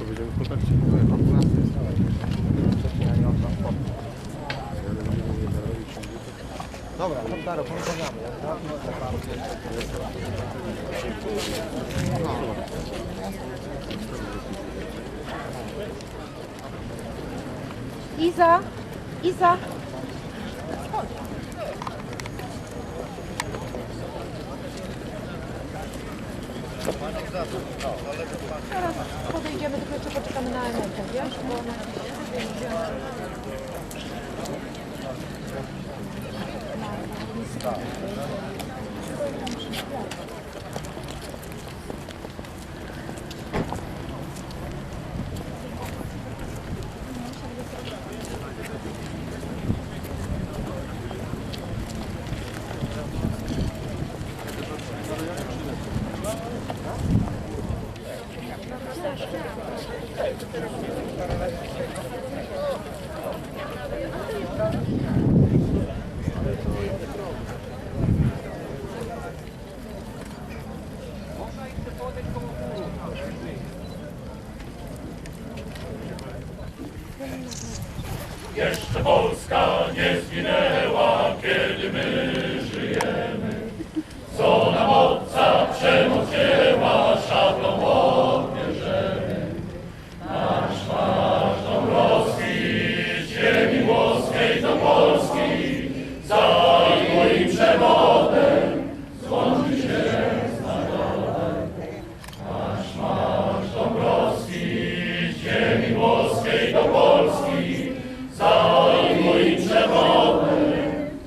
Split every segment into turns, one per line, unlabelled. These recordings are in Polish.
to będziemy w kontakcie.
Dobra, to Daro, to
Iza, Iza. Teraz podejdziemy, tylko jeszcze poczekamy na Emetę, wiesz? Bo ona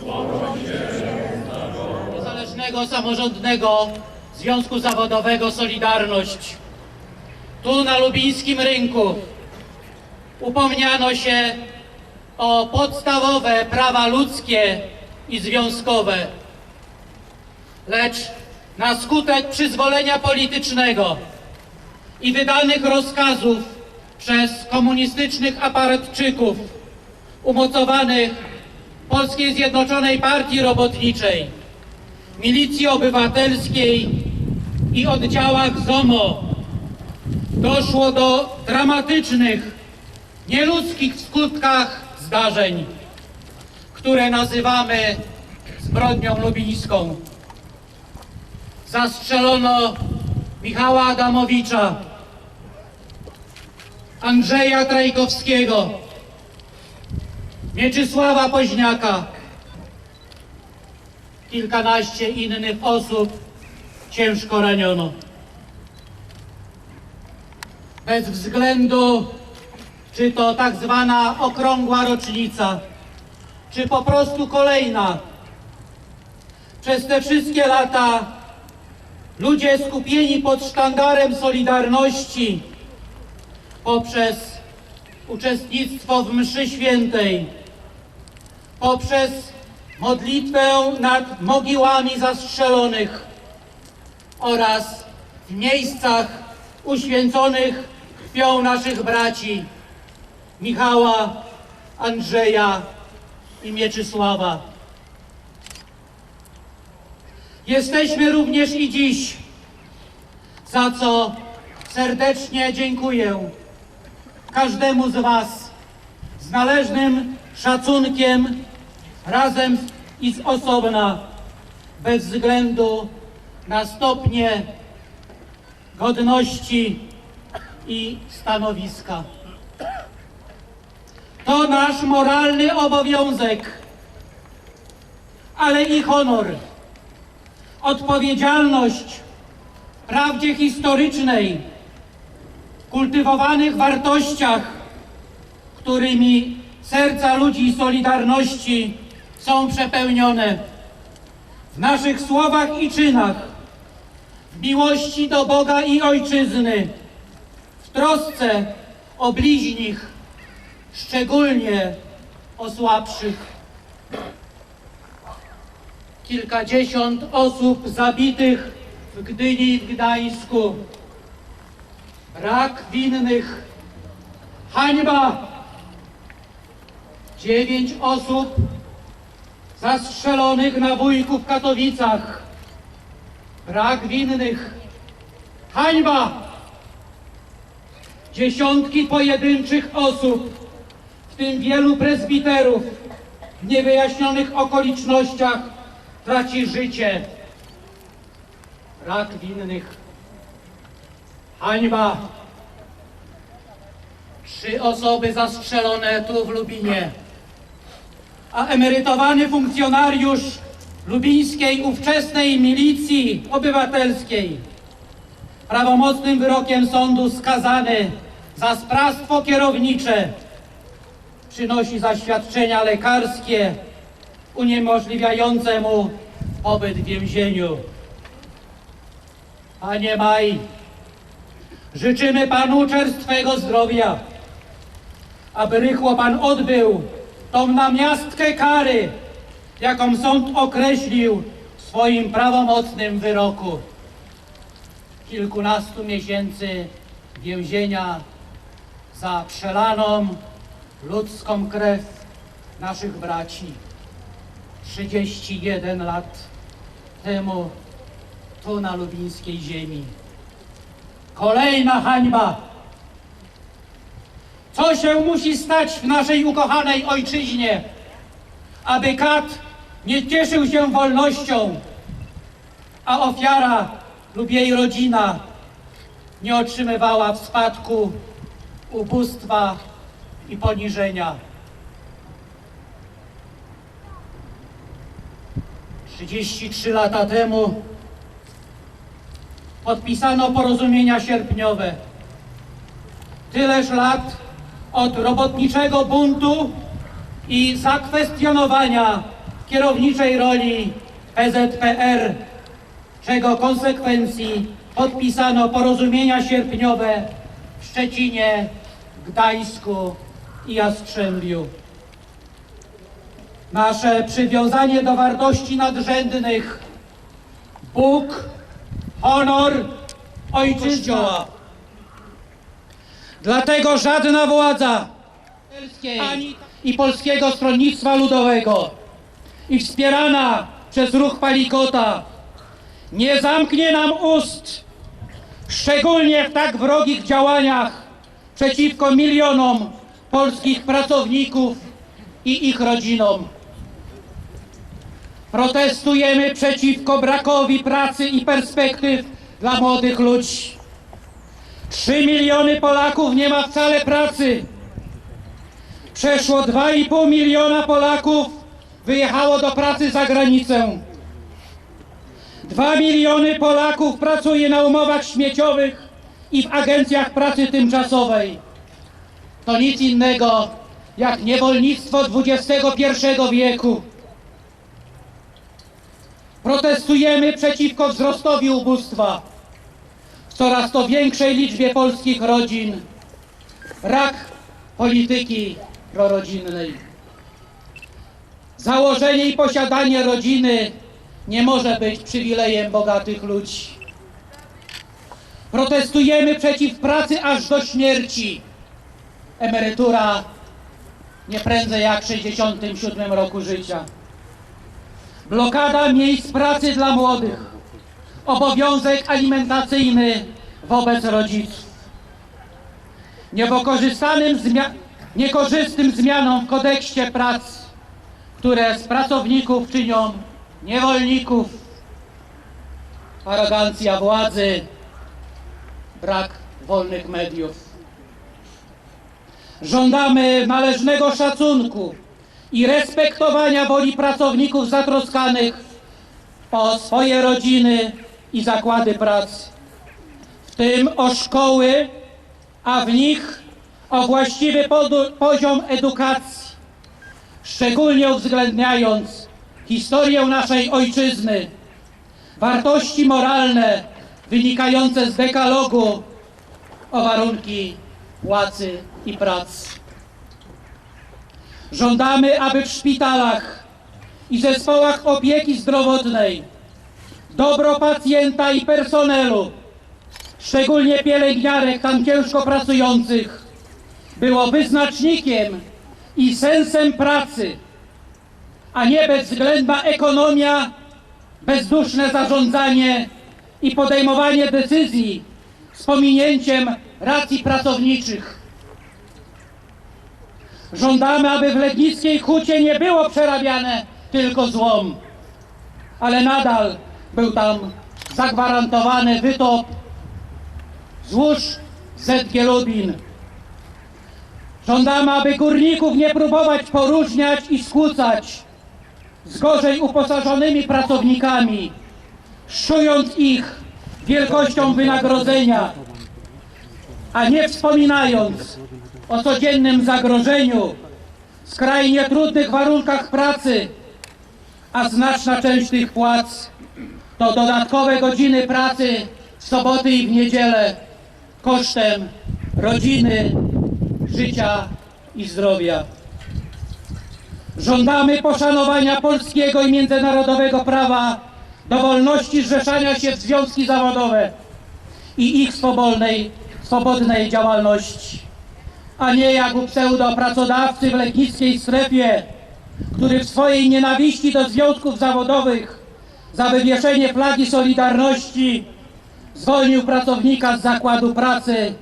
Złączy się
Niezależnego Samorządnego Związku Zawodowego Solidarność. Tu na lubińskim rynku upomniano się o podstawowe prawa ludzkie i związkowe. Lecz na skutek przyzwolenia politycznego i wydanych rozkazów przez komunistycznych aparatczyków umocowanych Polskiej Zjednoczonej Partii Robotniczej, Milicji Obywatelskiej i oddziałach ZOMO doszło do dramatycznych, nieludzkich w skutkach zdarzeń, które nazywamy zbrodnią lubińską. Zastrzelono Michała Adamowicza, Andrzeja Trajkowskiego, Mieczysława Poźniaka, kilkanaście innych osób ciężko raniono. Bez względu, czy to tak zwana okrągła rocznica, czy po prostu kolejna. Przez te wszystkie lata ludzie skupieni pod sztandarem Solidarności poprzez uczestnictwo w mszy świętej, poprzez modlitwę nad mogiłami zastrzelonych oraz w miejscach uświęconych krwią naszych braci Michała, Andrzeja i Mieczysława. Jesteśmy również i dziś, za co serdecznie dziękuję każdemu z Was z należnym szacunkiem razem i z osobna, bez względu na stopnie godności i stanowiska. To nasz moralny obowiązek, ale i honor, odpowiedzialność prawdzie historycznej, kultywowanych wartościach, którymi serca ludzi Solidarności są przepełnione. W naszych słowach i czynach, w miłości do Boga i Ojczyzny, w trosce o bliźnich, szczególnie o słabszych. Kilkadziesiąt osób zabitych w Gdyni i w Gdańsku. Brak winnych. Hańba! Dziewięć osób zastrzelonych na wujku w Katowicach. Brak winnych. Hańba! dziesiątki pojedynczych osób, w tym wielu prezbiterów, w niewyjaśnionych okolicznościach traci życie. Brak winnych. Hańba. Trzy osoby zastrzelone tu w Lubinie. A emerytowany funkcjonariusz lubińskiej ówczesnej milicji obywatelskiej prawomocnym wyrokiem sądu skazany za sprawstwo kierownicze przynosi zaświadczenia lekarskie uniemożliwiające mu pobyt w więzieniu. Panie Maj, życzymy Panu czerstwego zdrowia, aby rychło Pan odbył tą namiastkę kary, jaką sąd określił w swoim prawomocnym wyroku. Kilkunastu miesięcy więzienia za przelaną ludzką krew naszych braci. 31 lat temu tu na lubińskiej ziemi. Kolejna hańba. Co się musi stać w naszej ukochanej ojczyźnie, aby kat nie cieszył się wolnością, a ofiara lub jej rodzina nie otrzymywała w spadku ubóstwa i poniżenia. 33 lata temu podpisano porozumienia sierpniowe. Tyleż lat od robotniczego buntu i zakwestionowania kierowniczej roli PZPR, czego konsekwencji podpisano porozumienia sierpniowe w Szczecinie, Gdańsku i Jastrzębiu. Nasze przywiązanie do wartości nadrzędnych Bóg, honor, ojczyzna. Dlatego żadna władza ani i Polskiego Stronnictwa Ludowego i wspierana przez ruch Palikota nie zamknie nam ust, szczególnie w tak wrogich działaniach przeciwko milionom polskich pracowników i ich rodzinom. Protestujemy przeciwko brakowi pracy i perspektyw dla młodych ludzi. Trzy miliony Polaków nie ma wcale pracy. Przeszło 2,5 miliona Polaków wyjechało do pracy za granicę. Dwa miliony Polaków pracuje na umowach śmieciowych i w agencjach pracy tymczasowej. To nic innego jak niewolnictwo XXI wieku. Protestujemy przeciwko wzrostowi ubóstwa w coraz to większej liczbie polskich rodzin. Brak polityki prorodzinnej. Założenie i posiadanie rodziny nie może być przywilejem bogatych ludzi. Protestujemy przeciw pracy aż do śmierci. Emerytura nie prędzej jak w 67 roku życia. Blokada miejsc pracy dla młodych. Obowiązek alimentacyjny wobec rodziców. Niewykorzystanym zmia- niekorzystnym zmianom w kodeksie pracy, które z pracowników czynią niewolników. Arogancja władzy, brak wolnych mediów. Żądamy należnego szacunku i respektowania woli pracowników zatroskanych o swoje rodziny i zakłady pracy, w tym o szkoły, a w nich o właściwy poziom edukacji, szczególnie uwzględniając historię naszej ojczyzny, wartości moralne wynikające z dekalogu o warunki płacy i pracy. Żądamy, aby w szpitalach i zespołach opieki zdrowotnej dobro pacjenta i personelu, szczególnie pielęgniarek tam ciężko pracujących, było wyznacznikiem i sensem pracy, a nie bezwzględna ekonomia, bezduszne zarządzanie i podejmowanie decyzji z pominięciem racji pracowniczych. Żądamy, aby w Legnickiej Hucie nie było przerabiane tylko złom, ale nadal był tam zagwarantowany wytop złóż ZG Lubin. Żądamy, aby górników nie próbować poróżniać i skłócać z gorzej uposażonymi pracownikami, szując ich wielkością wynagrodzenia, a nie wspominając o codziennym zagrożeniu, skrajnie trudnych warunkach pracy, a znaczna część tych płac to dodatkowe godziny pracy w soboty i w niedzielę kosztem rodziny, życia i zdrowia. Żądamy poszanowania polskiego i międzynarodowego prawa do wolności zrzeszania się w związki zawodowe i ich swobodnej, swobodnej działalności, a nie jak u pseudopracodawcy w legnickiej strefie, który w swojej nienawiści do związków zawodowych za wywieszenie flagi Solidarności zwolnił pracownika z zakładu pracy,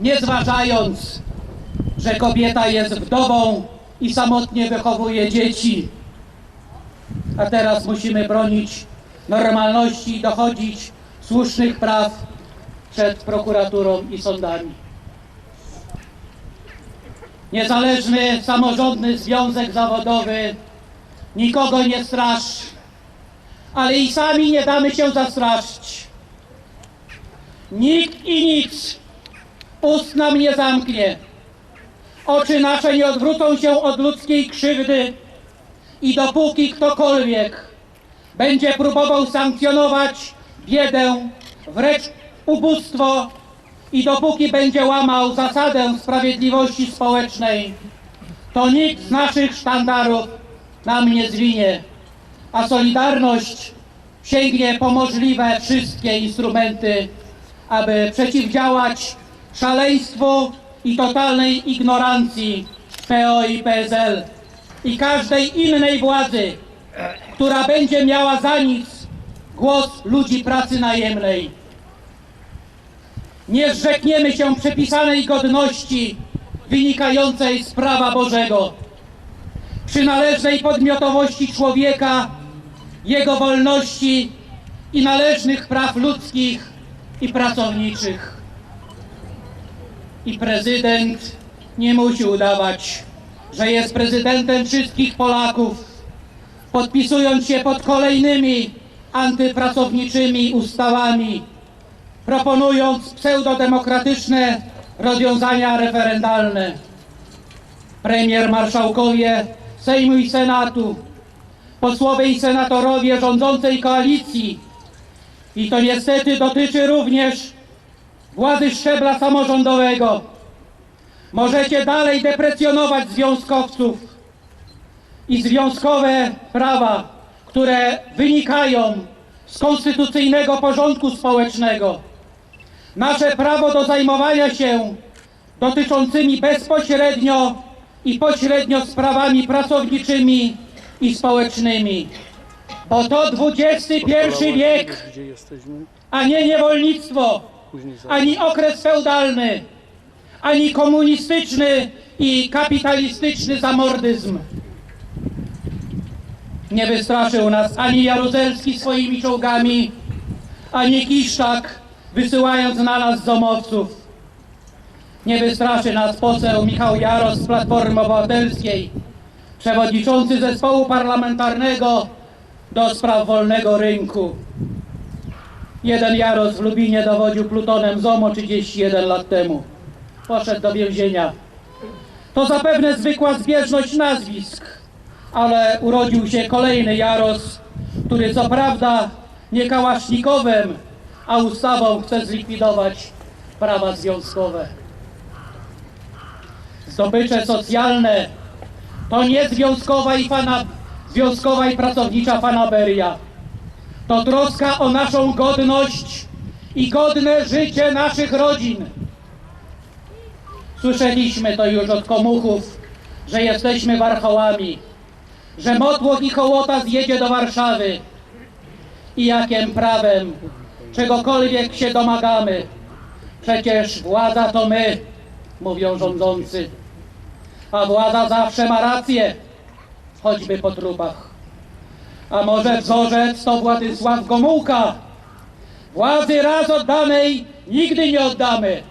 nie zważając, że kobieta jest wdową i samotnie wychowuje dzieci. A teraz musimy bronić normalności i dochodzić słusznych praw przed prokuraturą i sądami. Niezależny, samorządny związek zawodowy nikogo nie straszy, ale i sami nie damy się zastraszyć. Nikt i nic ust nam nie zamknie. Oczy nasze nie odwrócą się od ludzkiej krzywdy i dopóki ktokolwiek będzie próbował sankcjonować biedę, wręcz ubóstwo i dopóki będzie łamał zasadę sprawiedliwości społecznej, to nikt z naszych sztandarów nam nie zwinie, a Solidarność sięgnie po możliwe wszystkie instrumenty, aby przeciwdziałać szaleństwu i totalnej ignorancji PO i PSL i każdej innej władzy, która będzie miała za nic głos ludzi pracy najemnej. Nie zrzekniemy się przepisanej godności wynikającej z prawa Bożego, przynależnej podmiotowości człowieka, jego wolności i należnych praw ludzkich i pracowniczych. I prezydent nie musi udawać, że jest prezydentem wszystkich Polaków, podpisując się pod kolejnymi antypracowniczymi ustawami, proponując pseudodemokratyczne rozwiązania referendalne. Premier, marszałkowie Sejmu i Senatu, posłowie i senatorowie rządzącej koalicji i to niestety dotyczy również władzy szczebla samorządowego. Możecie dalej deprecjonować związkowców i związkowe prawa, które wynikają z konstytucyjnego porządku społecznego. Nasze prawo do zajmowania się dotyczącymi bezpośrednio i pośrednio sprawami pracowniczymi i społecznymi. Bo to XXI wiek, a nie niewolnictwo, ani okres feudalny, ani komunistyczny i kapitalistyczny zamordyzm. Nie wystraszył nas ani Jaruzelski swoimi czołgami, ani Kiszczak wysyłając na nas zomowców. Nie wystraszy nas poseł Michał Jaros z Platformy Obywatelskiej, przewodniczący zespołu parlamentarnego do spraw wolnego rynku. Jeden Jaros w Lubinie dowodził plutonem ZOMO 31 lat temu. Poszedł do więzienia. To zapewne zwykła zbieżność nazwisk, ale urodził się kolejny Jaros, który co prawda nie kałasznikowem, a ustawą chce zlikwidować prawa związkowe. Zdobycze socjalne to nie związkowa i, fana, związkowa i pracownicza fanaberia. To troska o naszą godność i godne życie naszych rodzin. Słyszeliśmy to już od komuchów, że jesteśmy warchołami, że Motłoch i Hołota zjedzie do Warszawy. I jakim prawem czegokolwiek się domagamy, Przecież władza to my, mówią rządzący. A władza zawsze ma rację, choćby po trupach. A może wzorzec to Władysław Gomułka? Władzy raz oddanej nigdy nie oddamy.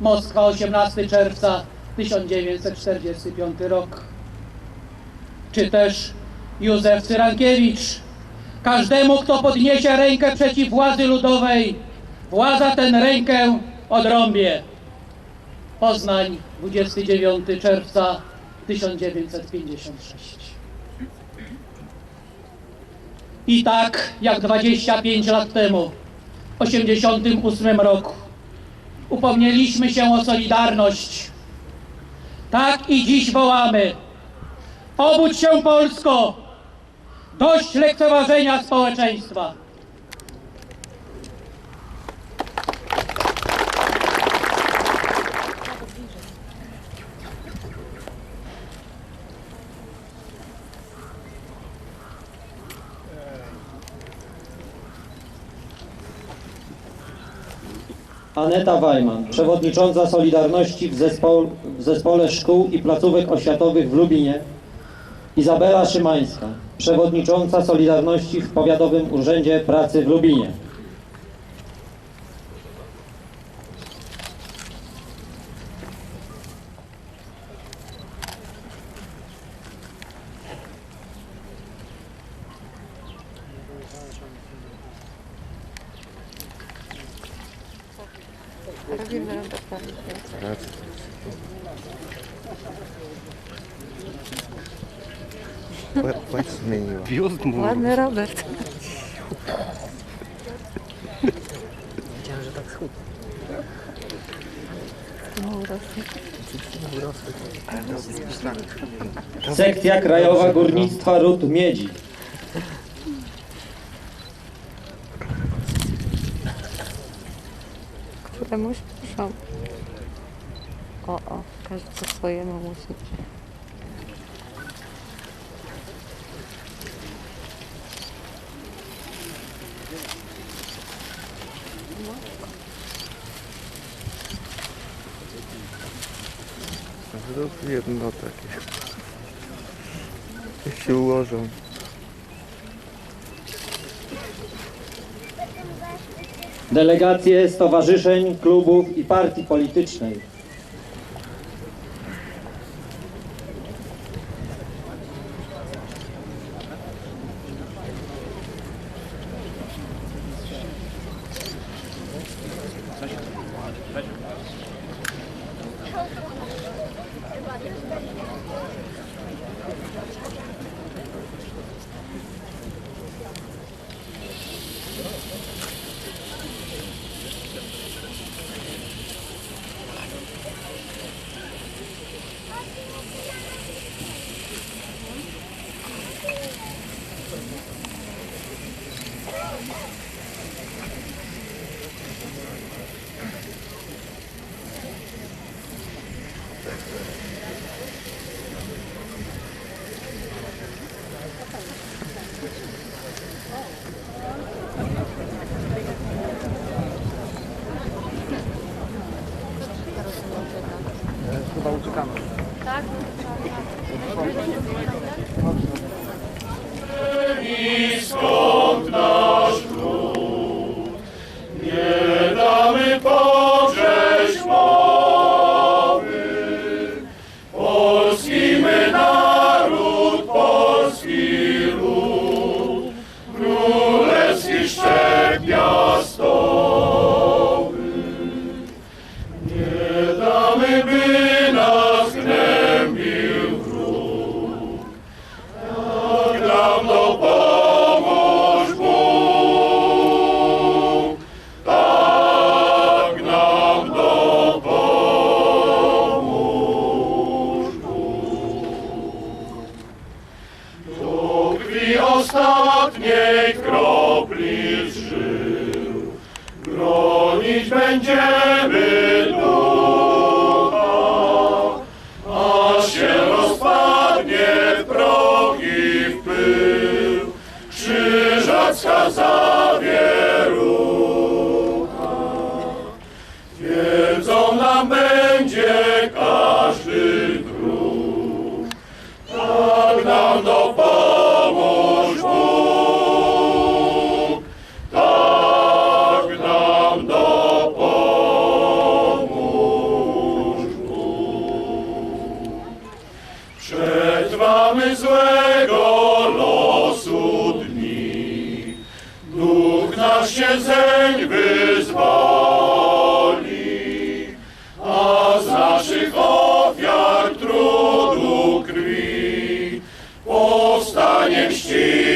Moskwa, 18 czerwca 1945 rok. Czy też Józef Cyrankiewicz. Każdemu, kto podniesie rękę przeciw władzy ludowej, władza tę rękę odrąbie. Poznań, 29 czerwca 1956. I tak jak 25 lat temu, w 88 roku, upomnieliśmy się o Solidarność. Tak i dziś wołamy. Obudź się Polsko! Dość lekceważenia społeczeństwa!
Aneta Wajman, przewodnicząca Solidarności w, zespol, w Zespole Szkół i Placówek Oświatowych w Lubinie. Izabela Szymańska, przewodnicząca Solidarności w Powiatowym Urzędzie Pracy w Lubinie.
Robimy Robertowi.
Płeć zmieniła.
Ładny Robert.
Sekcja Krajowa Górnictwa Ród Miedzi.
O, o, każdy po swojemu musi.
Zrób jedno takie. Niech się ułożą.
Delegacje stowarzyszeń, klubów i partii politycznej.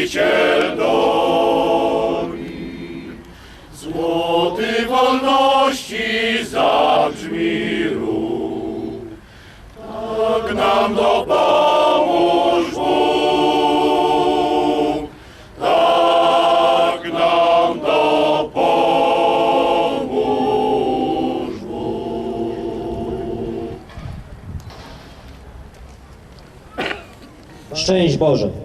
Mściciel doli. Złoty wolności zabrzmi róg, tak nam dopomóż Bóg, tak Bóg.
Szczęść Boże.